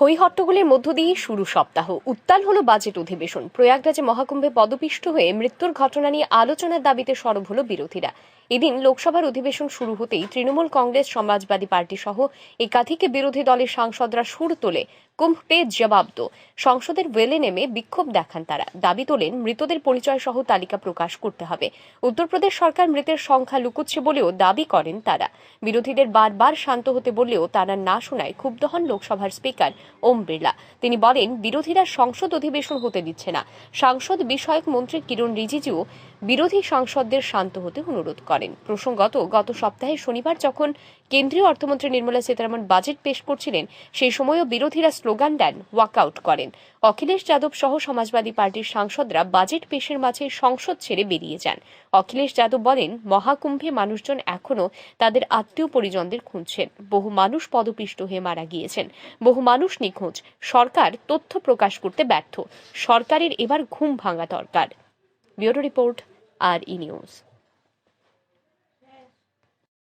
হই হট্টগোলের মধ্য দিয়েই শুরু সপ্তাহ। উত্তাল হলো বাজেট অধিবেশন। প্রয়াগরাজে মহাকুম্ভে পদপিষ্ট হয়ে মৃত্যুর ঘটনা নিয়ে আলোচনার দাবিতে সরব হলো বিরোধীরা। এদিন লোকসভার অধিবেশন শুরু হতেই তৃণমূল কংগ্রেস, সমাজবাদী পার্টি সহ একাধিক বিরোধী দলের সাংসদরা সুর তোলে কুম্ভ জবাব দো। সংসদের ওয়েলে নেমে বিক্ষোভ দেখান তারা। দাবি তোলেন, মৃতদের পরিচয় সহ তালিকা প্রকাশ করতে হবে। উত্তরপ্রদেশ সরকার মৃতের সংখ্যা লুকুচ্ছে বলেও দাবি করেন তারা। বিরোধীদের বারবার শান্ত হতে বললেও তারা না শোনায় ক্ষুব্ধ হন লোকসভার স্পিকার ওম বিড়লা। তিনি বলেন, বিরোধীরা সংসদ অধিবেশন হতে দিচ্ছে না। সাংসদ, বিষয়ক মন্ত্রী কিরণ রিজিজু বিরোধী সাংসদদের শান্ত হতে অনুরোধ করেন। প্রসঙ্গত, গত সপ্তাহে শনিবার যখন কেন্দ্রীয় অর্থমন্ত্রী নির্মলা সীতারামন বাজেট পেশ করছিলেন, সেই সময়ও বিরোধীরা স্লোগান দেন ওয়াকআউট করেন। অখিলেশ যাদব সহ সমাজবাদী পার্টির সাংসদরা বাজেট পেশের মাঝে সংসদ ছেড়ে বেরিয়ে যান। অখিলেশ যাদব বলেন, মহাকুম্ভে মানুষজন এখনও তাদের আত্মীয় পরিজনদের খুঁজছেন। বহু মানুষ পদপিষ্ট হয়ে মারা গিয়েছেন। বহু মানুষ নিখোঁজ। সরকার তথ্য প্রকাশ করতে ব্যর্থ। সরকারের এবার ঘুম ভাঙা দরকার। Bureau report are in use.